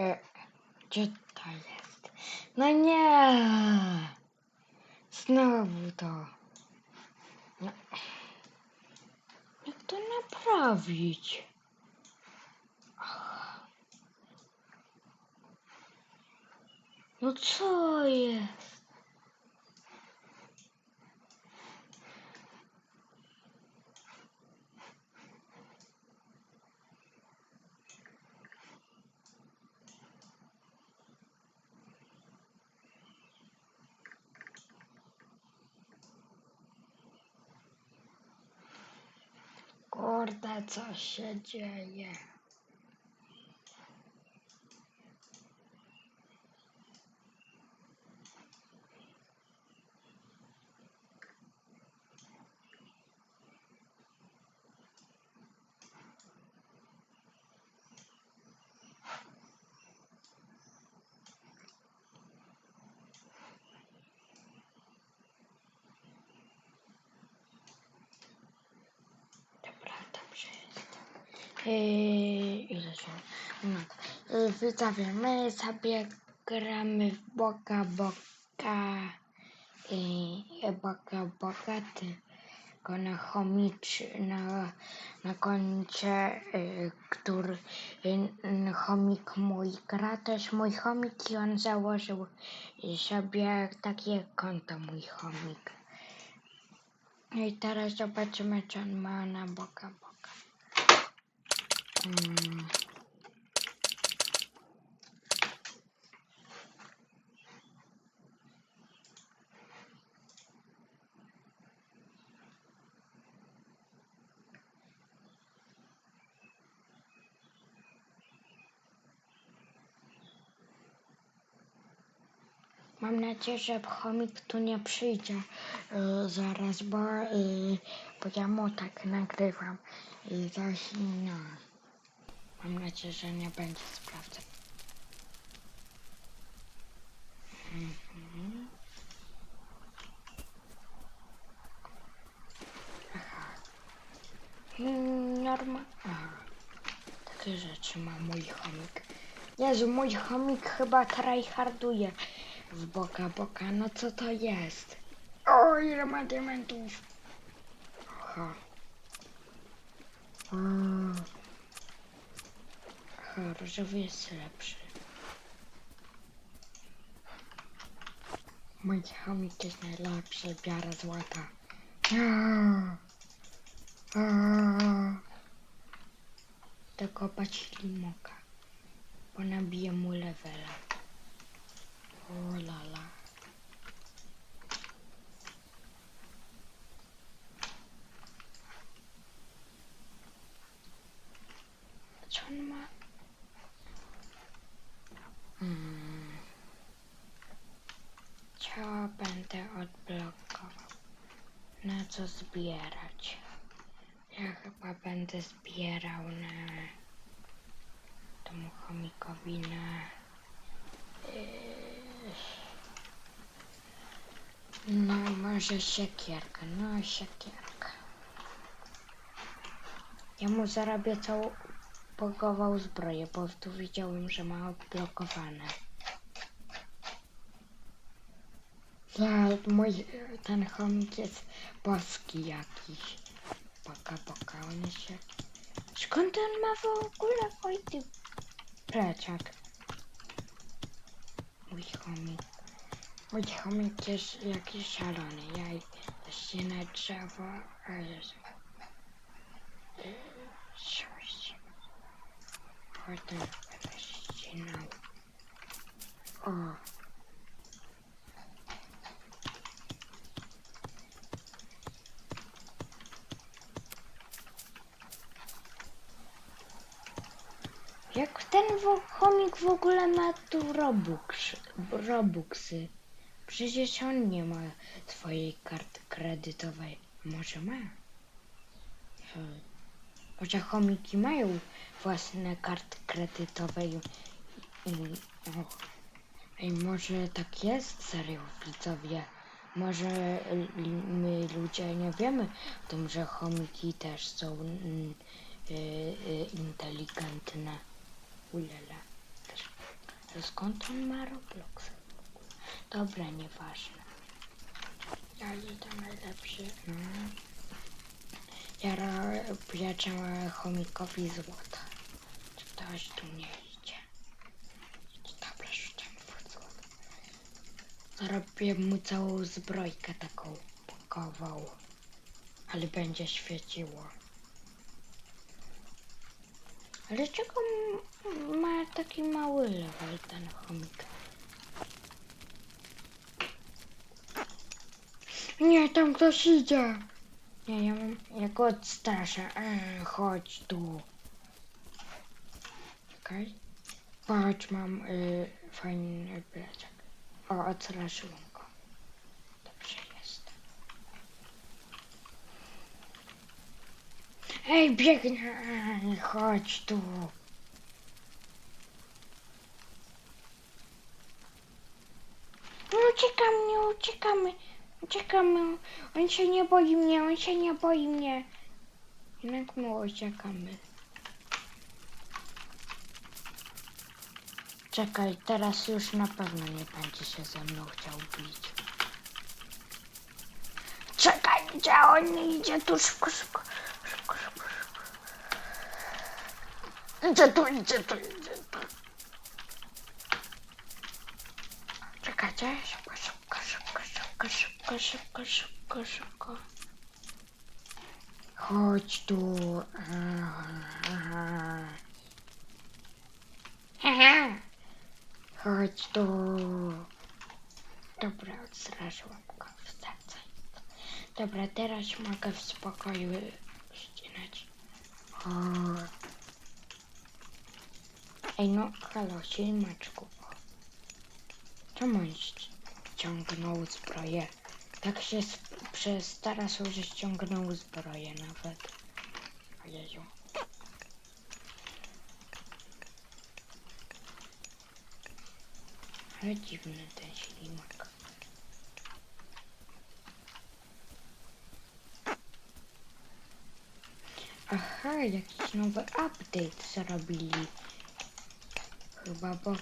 E, gdzie to jest? No nie! Znowu to. No. Jak to naprawić? No co jest? Kurde, co się dzieje? Yy, ile się? No, widzowie, my sobie gramy w boka boka. Yy, boka boka, tylko na chomicz, na, na koncie, yy, który yy, chomik mój gra, to jest mój chomik i on założył sobie takie konto mój chomik. No I teraz zobaczymy, czy on ma na boka boka. Mam nadzieję, że chomik tu nie przyjdzie y, zaraz, bo, y, bo ja mu tak nagrywam i coś no. Mam nadzieję, że nie będzie sprawdzał. Mhm. Mm, Norma. Aha. Takie rzeczy ma mój chomik. Jezu, mój chomik chyba tryharduje w boka boka. No co to jest? O, ile ma diamentów. Różowy jest lepszy. Mój chomik jest najlepszy, biara złota. Ja. Dokopać limoka, bo nabiję mu levela. O lala. Co on ma? Hmm. Co będę odblokował? Na co zbierać? Ja chyba będę zbierał na temu chomikowi na yy, no może siekierkę, no siekierkę. Ja mu zarabię całą bogową zbroję, bo tu widziałem, że ma odblokowane. Ja, mój, ten chomik jest boski jakiś. Boka, boka, on się... Skąd on ma w ogóle Wojty? Pleciak. Mój chomik. Mój chomik jest jakiś szalony. Ja się na drzewo, a jest... Coś. Potem ścinał. O. Jak ten chomik w ogóle ma tu Robux, Robuxy? Przecież on nie ma swojej karty kredytowej. Może ma? Hmm. Może chomiki mają własne karty kredytowe i... i. Ej, może tak jest, serio widzowie? Może my ludzie nie wiemy o tym, że chomiki też są mm, y, y, inteligentne. Ulala. Skąd on ma Roblox? Dobra, nieważne. Ja jestem najlepszy. No. Ja robię chomikowi złota. Czy ktoś tu nie idzie? Dobra, rzucam w złoto. Zrobię mu całą zbrojkę taką pakową. Ale będzie świeciło. Ale czego ma taki mały level ten chomik? Nie, tam ktoś idzie. Nie, ja mam, ja go odstraszę. E, chodź tu. Okej. Chodź, mam y, fajny plecak. O, odstraszyłem go. Dobrze jest. Ej, biegnę! Chodź tu. No uciekam, nie uciekamy. Uciekamy. On się nie boi mnie, on się nie boi mnie. Jednak my uciekamy. Czekaj, teraz już na pewno nie będzie się ze mną chciał bić. Czekaj, gdzie on idzie? Tu szybko, szybko, szybko, szybko. Idzie tu, idzie tu, idzie tu. Czekajcie, szybko, szybko, szybko, szybko, szybko, szybko, szybko, szybko. Chodź tu. Aha. Chodź tu. Dobra, odstraszyłam go. Wstacaj. Dobra, teraz mogę w spokoju ścinać. O. Ej, no, halo, ślimaczku. Czemu on ściągnął zbroję? Tak się sp- przestarał, że ściągnął zbroję nawet. Ojeju. Ale dziwny ten ślimak. Aha, jakiś nowy update zrobili. Chyba, bo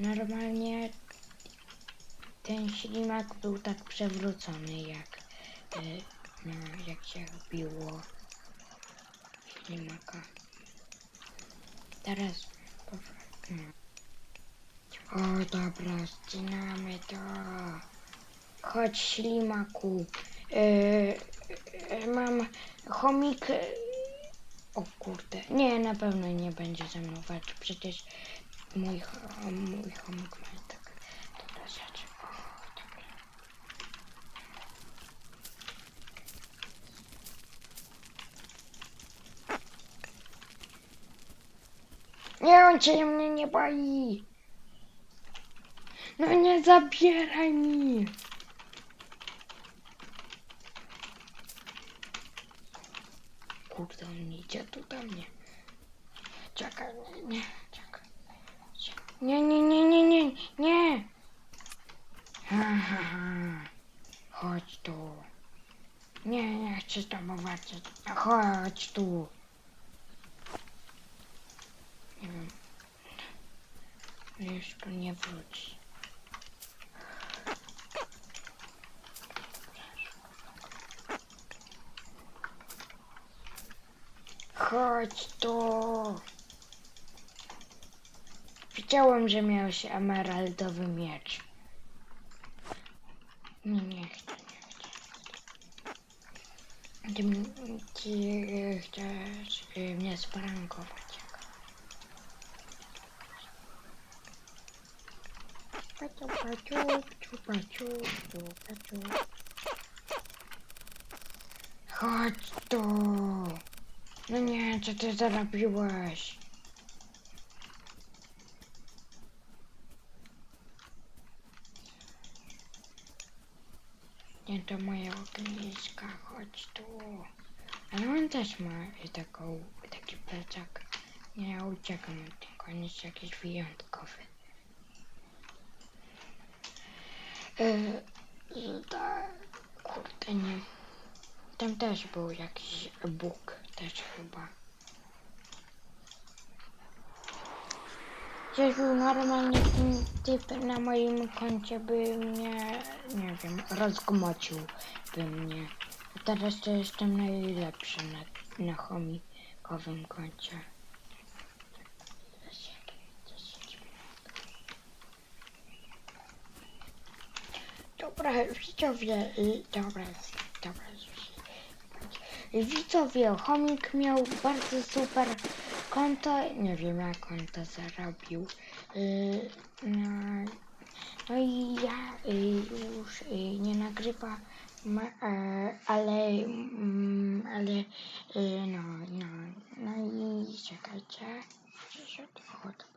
normalnie ten ślimak był tak przewrócony jak y, no, jak się biło ślimaka. Teraz powr- no. O dobra, ścinamy to. Chodź ślimaku. Y, y, mam chomik. O kurde, nie, na pewno nie będzie ze mną. Przecież мой храм, мой хомяк мой. Так, туда зачем? Не учи мне не бои. Ну не забирай. мне. Куда он идет туда мне? Чакай меня. Не-не-не-не-не, не. Ага. Хоть что. Не, не хочу там бывать. Хоть что. Лишь бы не вручь. Хоть что. Widziałem, że miałeś emeraldowy miecz. Nie, nie chcę, nie chcę. Ty, ty chcesz e, mnie sprankować. Paciu, paciu, ciu, paciu, ciu, paciu. Chodź tu. No nie, co ty zarobiłeś? Nie, to moje ogniska, chodź tu. Ale on też ma taką, taki plecak. Nie, ja uciekam od niego, on jest jakiś wyjątkowy. Yy, tak, kurde, nie. Tam też był jakiś Bóg, też chyba. Jezu, normalnie ten typ na moim koncie by mnie, nie wiem, rozgmocił by mnie. Teraz to jestem najlepszy na, na chomikowym koncie. Dobra, widzowie, y, dobra, dobra, widzowie, chomik miał bardzo super konto, nie wiem jak on to zarobił, y, no, i ja y, już y, nie nagrywam, e, ale, mm, ale, y, no, no, no i czekajcie, się odchodzę.